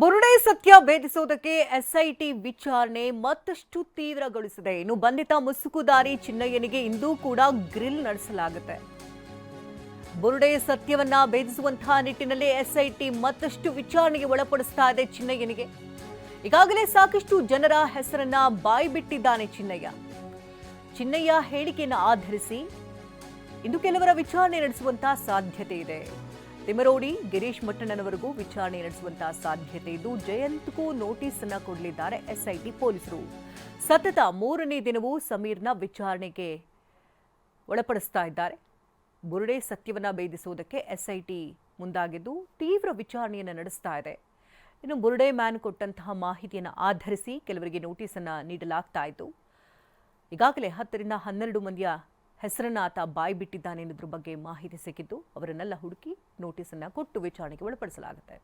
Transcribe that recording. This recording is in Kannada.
ಬುರುಡೆ ಸತ್ಯ ಭೇದಿಸುವುದಕ್ಕೆ ಎಸ್ಐಟಿ ವಿಚಾರಣೆ ಮತ್ತಷ್ಟು ತೀವ್ರಗೊಳಿಸಿದೆ. ಇನ್ನು ಬಂಧಿತ ಮುಸುಕುದಾರಿ ಚಿನ್ನಯ್ಯನಿಗೆ ಇಂದೂ ಕೂಡ ಗ್ರಿಲ್ ನಡೆಸಲಾಗುತ್ತೆ. ಬುರುಡೆ ಸತ್ಯವನ್ನ ಭೇದಿಸುವಂತಹ ನಿಟ್ಟಿನಲ್ಲಿ ಎಸ್ಐಟಿ ಮತ್ತಷ್ಟು ವಿಚಾರಣೆಗೆ ಒಳಪಡಿಸ್ತಾ ಇದೆ ಚಿನ್ನಯ್ಯನಿಗೆ. ಈಗಾಗಲೇ ಸಾಕಷ್ಟು ಜನರ ಹೆಸರನ್ನ ಬಾಯ್ಬಿಟ್ಟಿದ್ದಾನೆ ಚಿನ್ನಯ್ಯ. ಚಿನ್ನಯ್ಯ ಹೇಳಿಕೆಯನ್ನು ಆಧರಿಸಿ ಇಂದು ಕೆಲವರ ವಿಚಾರಣೆ ನಡೆಸುವಂತಹ ಸಾಧ್ಯತೆ ಇದೆ. ತಿಮರೋಡಿ ಗಿರೀಶ್ ಮಟ್ಟಣ್ಣನವರೆಗೂ ವಿಚಾರಣೆ ನಡೆಸುವಂತಹ ಸಾಧ್ಯತೆ ಇದ್ದು ಜಯಂತ್ಗೂ ನೋಟಿಸ್ ಅನ್ನ ಕೊಡಲಿದ್ದಾರೆ ಎಸ್ಐಟಿ ಪೊಲೀಸರು. ಸತತ ಮೂರನೇ ದಿನವೂ ಸಮೀರ್ನ ವಿಚಾರಣೆಗೆ ಒಳಪಡಿಸ್ತಾ ಇದ್ದಾರೆ. ಬುರುಡೆ ಸತ್ಯವನ್ನ ಭೇದಿಸುವುದಕ್ಕೆ ಎಸ್ಐಟಿ ಮುಂದಾಗಿದ್ದು ತೀವ್ರ ವಿಚಾರಣೆಯನ್ನು ನಡೆಸ್ತಾ ಇದೆ. ಇನ್ನು ಬುರುಡೆ ಮ್ಯಾನ್ ಕೊಟ್ಟಂತಹ ಮಾಹಿತಿಯನ್ನು ಆಧರಿಸಿ ಕೆಲವರಿಗೆ ನೋಟಿಸ್ ಅನ್ನ ನೀಡಲಾಗ್ತಾ ಇತ್ತು ಈಗಾಗಲೇ ಹತ್ತರಿಂದ ಹನ್ನೆರಡು ಮಂದಿಯ ಹೆಸರನ್ನ ಆತ ಬಾಯಿ ಬಿಟ್ಟಿದ್ದಾನೆ ಅನ್ನೋದ್ರ ಬಗ್ಗೆ ಮಾಹಿತಿ ಸಿಕ್ಕಿದ್ದು ಅವರನ್ನೆಲ್ಲ ಹುಡುಕಿ ನೋಟಿಸನ್ನ ಕೊಟ್ಟು ವಿಚಾರಣೆಗೆ ಒಳಪಡಿಸಲಾಗುತ್ತೆ.